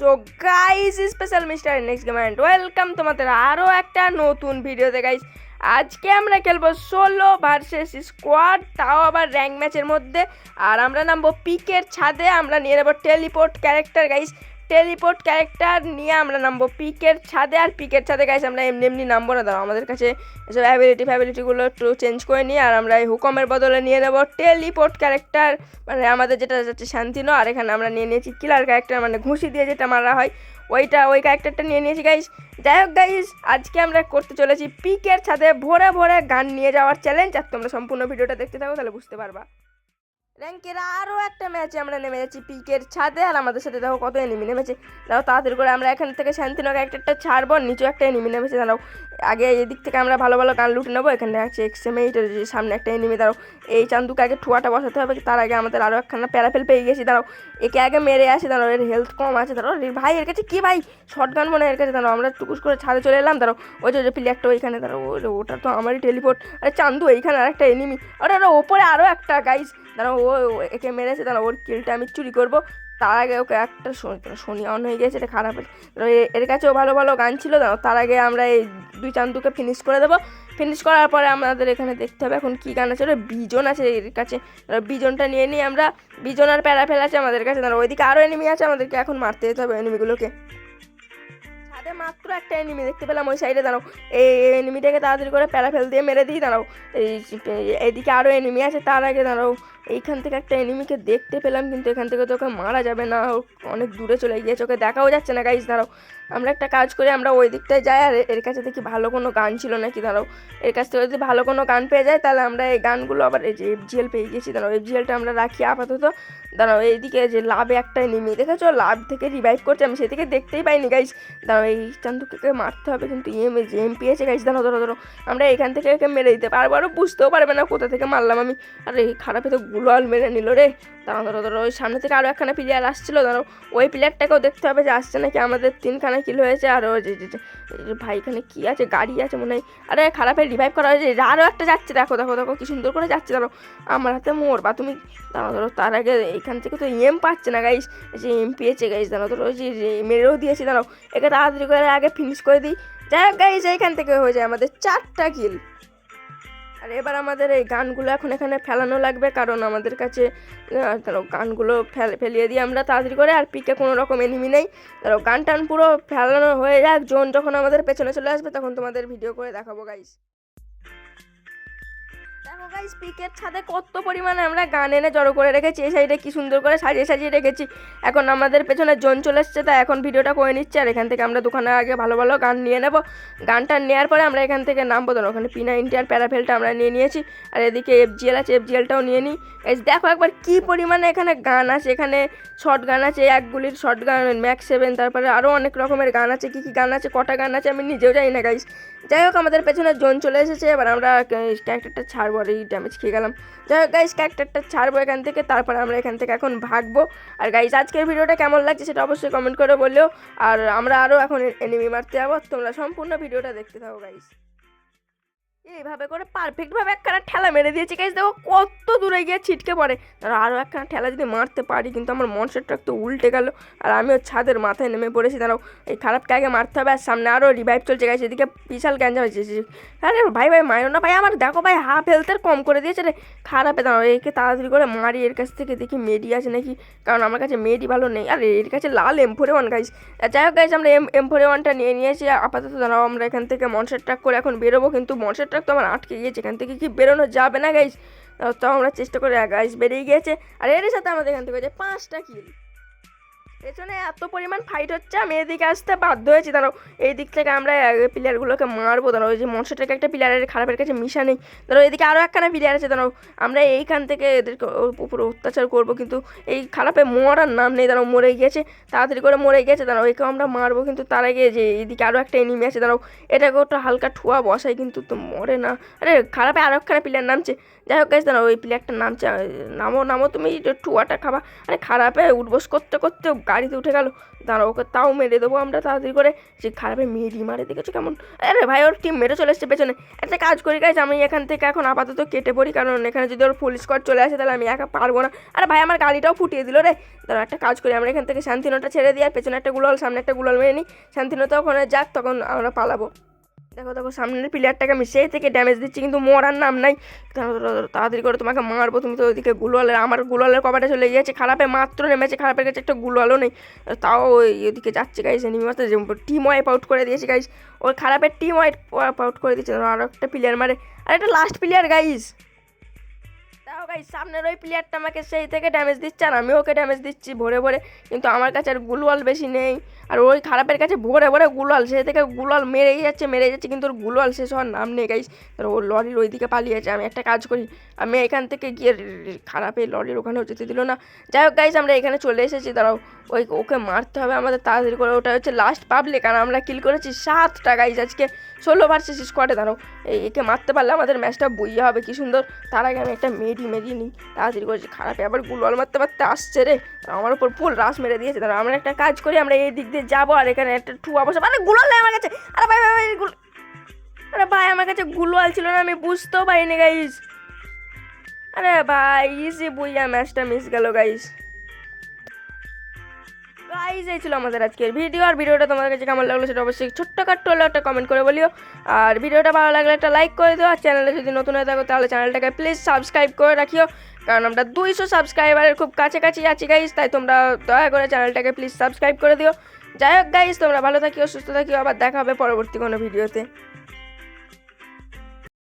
তো guys special mister next game and welcome তোমাদের আরও একটা নতুন ভিডিওতে গাইজ আজকে আমরা খেলব ষোলো ভার্সেস স্কোয়াড তাও আবার র্যাঙ্ক ম্যাচের মধ্যে। আর আমরা নামবো পিকের ছাদে, আমরা নিয়ে নেব teleport character guys teleport character নিয়ে আমরা নামবো। পিকের ছাদে আর পিকের ছাদে গাইস আমরা এমনি এমনি নামবো না। দাঁড়াও, আমাদের কাছে এসব অ্যাবিলিটি ফ্যাবিলিটিগুলো একটু চেঞ্জ করে নিই আর আমরা এই হুকমের বদলে নিয়ে নেব। টেলিপোর্ট ক্যারেক্টার মানে আমাদের যেটা যাচ্ছে শান্তিনো, আর এখানে আমরা নিয়ে নিয়েছি কিলার ক্যারেক্টার মানে ঘুষি দিয়ে যেটা মারা হয়, ওইটা, ওই ক্যারেক্টারটা নিয়ে নিয়েছি গাইস যাই হোক গাইস আজকে আমরা করতে চলেছি পিকের ছাদে ভোরে ভোরে গান নিয়ে যাওয়ার চ্যালেঞ্জ আর তোমরা সম্পূর্ণ ভিডিওটা দেখতে থাকো, তাহলে বুঝতে পারবা। র্যাঙ্কের আরও একটা ম্যাচে আমরা নেমে যাচ্ছি পিকের ছাদে, আর আমাদের সাথে দেখো কত এনিমি নেমেছে। দেখো তাড়াতাড়ি করে আমরা এখান থেকে শান্তিনগর একটা একটা ছাড়বো নিচু একটা এনিমি নেমেছে, দাঁড়াও। আগে এদিক থেকে আমরা ভালো ভালো গান লুটে নেব, এখানে আছে এক্সএমএইটের সামনে একটা এনিমি দাঁড়াও। এই চান্দুকে আগে ঠুয়াটা বসাতে হবে, তার আগে আমাদের আরও একখানা প্যারাফেল পেয়ে গেছি, দাঁড়াও। একে আগে মেরে আসি, দাঁড়াও, এর হেলথ কম আছে, দাঁড়াও। ভাই, এর কাছে কী ভাই? শর্ট গান মনে হয় এর কাছে, দাঁড়াও, আমরা টুকুস করে ছাদে চলে এলাম, দাঁড়াও। ওই যে প্লেয়ারটা ওইখানে, দাঁড়াও ওটা তো আমারই টেলিপোর্ট আরে চান্দু, এইখানে আরেকটা এনিমি আরে ওপরে আরও একটা গাইস দাঁড়াও, ও একে মেরেছে, দাঁড়াও, ওর কিলটা আমি চুরি করব। তার আগে ওকে একটা শনি অন হয়ে গেছে এটা খারাপ এর কাছেও ভালো ভালো গান ছিল, দাঁড়াও, তার আগে আমরা এই দুই চান্দুকে ফিনিশ করে দেবো। ফিনিশ করার পরে আমাদের এখানে দেখতে হবে এখন কী গান আছে। ওটা বিজন আছে এর কাছে। বিজনটা নিয়ে নিই আমরা, বিজন আর প্যারাফেল আছে আমাদের কাছে। দাঁড়াও, ওইদিকে আরও এনিমি আছে, আমাদেরকে এখন মারতে যেতে হবে এনিমিগুলোকে ছাদে মাত্র একটা এনিমি দেখতে পেলাম, ওই সাইডে দাঁড়াও। এই এনিমিটাকে তাড়াতাড়ি করে প্যারা ফেল দিয়ে মেরে দিই, দাঁড়াও। এই এদিকে আরও এনিমি আছে, তার আগে দাঁড়াও। এইখান থেকে একটা এনিমিকে দেখতে পেলাম, কিন্তু এখান থেকে তো ওকে মারা যাবে না। অনেক দূরে চলে গিয়েছে, ওকে দেখাও যাচ্ছে না গাইজ দাঁড়াও। আমরা একটা কাজ করি, আমরা ওই দিকটায় যাই, আর এর কাছে দেখি ভালো কোনো গান ছিল নাকি, দাঁড়াও। এর কাছ থেকে যদি ভালো কোনো গান পেয়ে যায়, তাহলে আমরা এই গানগুলো আবার এই যে এফজিএল পেয়ে গেছি দাঁড়াও। এফজিএলটা আমরা রাখি আপাতত। দাঁড়াও, এইদিকে যে লাভে একটা এনিমি দেখেছ? লাভ থেকে রিভাইভ করছে, আমি সেদিকে দেখতেই পাইনি গাইজ দাঁড়াও, এই চান্দুকে মারতে হবে, কিন্তু ইএম যে এমপি আছে গাইজ দাঁড়াও ধরো ধরো আমরা এখান থেকে একে মেরে দিতে পারব আরও বুঝতেও পারবে না কোথা থেকে মারলাম আমি। আর, এই খারাপে তো গুলোয়াল মেরে নিল রে। দাঁড়াও ধরো ধরো ওই সামনে থেকে আরও একখানা প্লেয়ার আসছিল, দাঁড়াও। ওই প্লেয়ারটাকেও দেখতে হবে যে আসছে নাকি। আমাদের তিনখানা কিল হয়েছে, আর ওই যে ভাই এখানে কী আছে? গাড়ি আছে মনে হয়। আরে খারাপের রিভাইভ করা হয়েছে। আরও একটা যাচ্ছে, দেখো দেখো দেখো, কি সুন্দর করে যাচ্ছে, দাঁড়াও। আমার হাতে মোর বা তুমি। দাঁড়াও ধরো তার আগে এইখান থেকে তো এম পাচ্ছে না গাইস যে এম পেয়েছে গাইস দাঁড়াও ধরো ওই যে মেরেও দিয়েছি, দাঁড়াও। একে তাড়াতাড়ি করে আগে ফিনিশ করে দিই। যাই হোক গাইস এইখান থেকে হয়ে যায় আমাদের চারটা কিল আর এবার আমাদের এই গানগুলো এখন এখানে ফেলানো লাগবে, কারণ আমাদের কাছে গানগুলো ফেল, ফেলিয়ে দিয়ে আমরা তাড়াতাড়ি করে আর পিকে কোনো রকম এনিমি নেই। ধরো গান টান পুরো ফেলানো হয়ে যাক, জোন যখন আমাদের পেছনে চলে আসবে তখন তোমাদের ভিডিও করে দেখাবো গাইস দেখো গাইস পিকের ছাদে কত পরিমাণে আমরা গান এনে জড়ো করে রেখেছি, এই সাইডে কি সুন্দর করে সাজিয়ে সাজিয়ে রেখেছি। এখন আমাদের পেছনে জোন চলে এসছে, তাই এখন ভিডিওটা করে নিচ্ছে, আর এখান থেকে আমরা দোকানে আগে ভালো ভালো গান নিয়ে নেব। গানটা নেওয়ার পরে আমরা এখান থেকে নামবো, ধরো ওখানে পি নাইনটি আর প্যারাফেলটা আমরা নিয়ে নিয়েছি, আর এদিকে এফজিএল আছে এফজিএলটাও নিয়ে নিই। এই দেখো একবার কি পরিমাণে এখানে গান আছে, এখানে শর্ট গান আছে, এক গুলির শর্ট গান ম্যাক্স সেভেন তারপরে আরও অনেক রকমের গান আছে, কী কী গান আছে, কটা গান আছে আমি নিজেও জানি না গাইস যাই হোক, আমাদের পেছনে জোন চলে এসেছে, এবার আমরা ক্যারেক্টারটা ছাড়বো। আর এই ড্যামেজ খেয়ে গেলাম। যাই হোক গাইজ ক্যারেক্টারটা ছাড়বো এখান থেকে, তারপর আমরা এখান থেকে এখন ভাগবো। আর গাইজ আজকের ভিডিওটা কেমন লাগছে সেটা অবশ্যই কমেন্ট করে বললেও আর আমরা আরও এখন এনিমি মারতে যাব। তোমরা সম্পূর্ণ ভিডিওটা দেখতে থাকো গাইস এইভাবে করে পারফেক্টভাবে একখানা ঠেলা মেরে দিয়েছি। গাইস, দেখো কত দূরে গিয়ে ছিটকে পড়ে। আর আরও একখানা ঠেলা যদি মারতে পারি, কিন্তু আমার মনসের ট্রাক তো উল্টে গেল। আর আমিও ছাদের মাথায় নেমে পড়েছি। দাঁড়াও এই খারাপটা আগে মারতে হবে আর সামনে আরও রিভাইভ চলছে। গাইছে এদিকে বিশাল গ্যাঞ্জাম হয়েছে। আরে ভাই ভাই মারো না ভাই, আমার দেখো ভাই হাফ হেলথের কম করে দিয়েছে রে। খারাপে দাঁড়াও, একে তাড়াতাড়ি করে মারি। এর কাছ থেকে দেখি মেডি আছে নাকি? কারণ আমার কাছে মেডি ভালো নেই। আর, এর কাছে লাল এম ফোরে ওয়ান গাইস। যাই হোক, গাইস, আমরা এম এম ফোরে ওয়ানটা নিয়ে নিয়েছি। আপাতত দাঁড়াও, আমরা এখান থেকে মনসের ট্রাক করে এখন বেরোবো। কিন্তু মনসের তো আমার আটকে গিয়েছে, এখান থেকে কি বেরোনো যাবে না গাইস তাও আমরা চেষ্টা করে গাইস বেরিয়ে গিয়েছে। আর এর সাথে আমাদের এখান থেকে পাঁচটা কিল পেছনে এত পরিমাণ ফাইট হচ্ছে, আমি এদিকে আসতে বাধ্য হয়েছি। দাঁড়াও, এই দিক থেকে আমরা প্লেয়ারগুলোকে মারবো। দাঁড়াও ওই যে মনসাটাকে একটা প্লেয়ারের খারাপের কাছে মিশা নেই। ধরো এদিকে আরও একখানা প্লেয়ার আছে। দাঁড়াও, আমরা এইখান থেকে এদেরকে উপরে অত্যাচার করব, কিন্তু এই খারাপে মরার নাম নেই। দাঁড়াও, মরে গিয়েছে তাড়াতাড়ি করে মরে গিয়েছে দাঁড়াও, একেও আমরা মারবো, কিন্তু তার আগে যে এদিকে আরও একটা এনিমি আছে। দাঁড়াও এটাকে ওটা হালকা ঠুয়া বসাই, কিন্তু তো মরে না। আরে, খারাপে আরও একখানা প্লেয়ার নামছে। যাই হোক গাইস দাঁড়াও, ওই প্লেয়ারটার নামছে নামো নামো, তুমি ঠুয়াটা খাবা। আরে, খারাপে উঠবোস করতে করতে গাড়িতে উঠে গেল। দাঁড়া ওকে তাও মেরে দেবো আমরা তাড়াতাড়ি করে। সে খারাপে মেরি মারে দেখেছ কেমন? আরে ভাই, ওর টিম মেরে চলে এসছে পেছনে। একটা কাজ করি গাইজ আমি এখান থেকে এখন আপাতত কেটে পড়ি, কারণ এখানে যদি ওর ফুল স্কোয়াড চলে আসে তাহলে আমি একা পারব না। আরে ভাই, আমার গাড়িটাও ফুটিয়ে দিল রে। দাঁড়া একটা কাজ করি, আমরা এখান থেকে শান্তিনটা ছেড়ে দিই আর পেছনে একটা গুলাল, সামনে একটা গুলাল মেরে নিই। শান্তিনতা ওখানে যাক, তখন আমরা পালাবো। দেখো দেখো সামনের প্লেয়ারটাকে আমি সেই থেকে ড্যামেজ দিচ্ছি, কিন্তু মরার নাম নাই। তাড়াতাড়ি করে তোমাকে মারবো, তুমি তো ওইদিকে গুলোয়ালের আমার গুলোয়ালের কবাটা চলে গিয়েছে, খারাপে মাত্র নেমেছে, খারাপের কাছে একটা গুলোয়ালও নেই। তাও ওই ওদিকে যাচ্ছে গাইস মাত্র টিম ওয়াইপ আউট করে দিয়েছে গাইস ওর খারাপের টিম ওয়াইপ আউট করে দিয়েছে। আরও একটা প্লেয়ার মারে। আর একটা লাস্ট প্লেয়ার গাইস গাইস সামনের ওই প্লেয়ারটা আমাকে সেই থেকে ড্যামেজ দিচ্ছে আর আমি ওকে ড্যামেজ দিচ্ছি ভরে ভরে। কিন্তু আমার কাছে আর গুলওয়াল বেশি নেই। আর ওই খারাপের কাছে ভরে ভরে গুলাল সে থেকে গুলাল মেরেই যাচ্ছে মেরে যাচ্ছে, কিন্তু ওর গুলাল শেষ হওয়ার নাম নেই গাইস আর ওর লরির ওইদিকে পালিয়েছে আমি একটা কাজ করি, আমি এখান থেকে গিয়ে খারাপে লরির ওখানেও যেতে দিল না। যাই হোক গাইস আমরা এখানে চলে এসেছি। দাঁড়াও, ওই ওকে মারতে হবে আমাদের তাড়াতাড়ি করে। ওটা হচ্ছে লাস্ট পাবলিক আর আমরা কিল করেছি সাতটা গাইস আজকে। ষোলো ভার্সেস স্কোয়াডে দাঁড়াও একে মারতে পারলে আমাদের ম্যাচটা বইয়া হবে, কি সুন্দর। তার আগে আমি একটা মেডি মেডি নিই তাড়াতাড়ি করেছি খারাপ আবার গুলল মারতে মারতে আসছে রে। আমার উপর ফুল রাস মেরে দিয়েছে। দাঁড়াও আমরা একটা কাজ করি, আমরা এই দিক দিয়ে যাব আর এখানে একটা ঠুয়া বসে মানে গুলল আমার কাছে। আরে ভাই ভাই ভাই গুল আরে ভাই, আমার কাছে গুলওয়াল ছিল না, আমি বুঝতেও পারিনি গাইস আরে ভাই ইসি বুইয়া ম্যাচটা মিস গেল গাইস গাইজ এই ছিল আমাদের আজকের ভিডিও আর ভিডিওটা তোমাদের কাছে কেমন লাগল সেটা অবশ্যই ছোট্ট কাট্ট হলে একটা কমেন্ট করে বলিও। আর ভিডিওটা ভালো লাগলে একটা লাইক করে দিও। আর চ্যানেলে যদি নতুন হয়ে থাকো, তাহলে চ্যানেলটাকে প্লিজ সাবস্ক্রাইব করে রাখিও। কারণ আমরা দুইশো সাবস্ক্রাইবারের খুব কাছাকাছি আছি গাইজ তাই তোমরা দয়া করে চ্যানেলটাকে প্লিজ সাবস্ক্রাইব করে দিও। যাই হোক গাইজ তোমরা ভালো থাকিও, সুস্থ থাকিও। আবার দেখা হবে পরবর্তী কোনো ভিডিওতে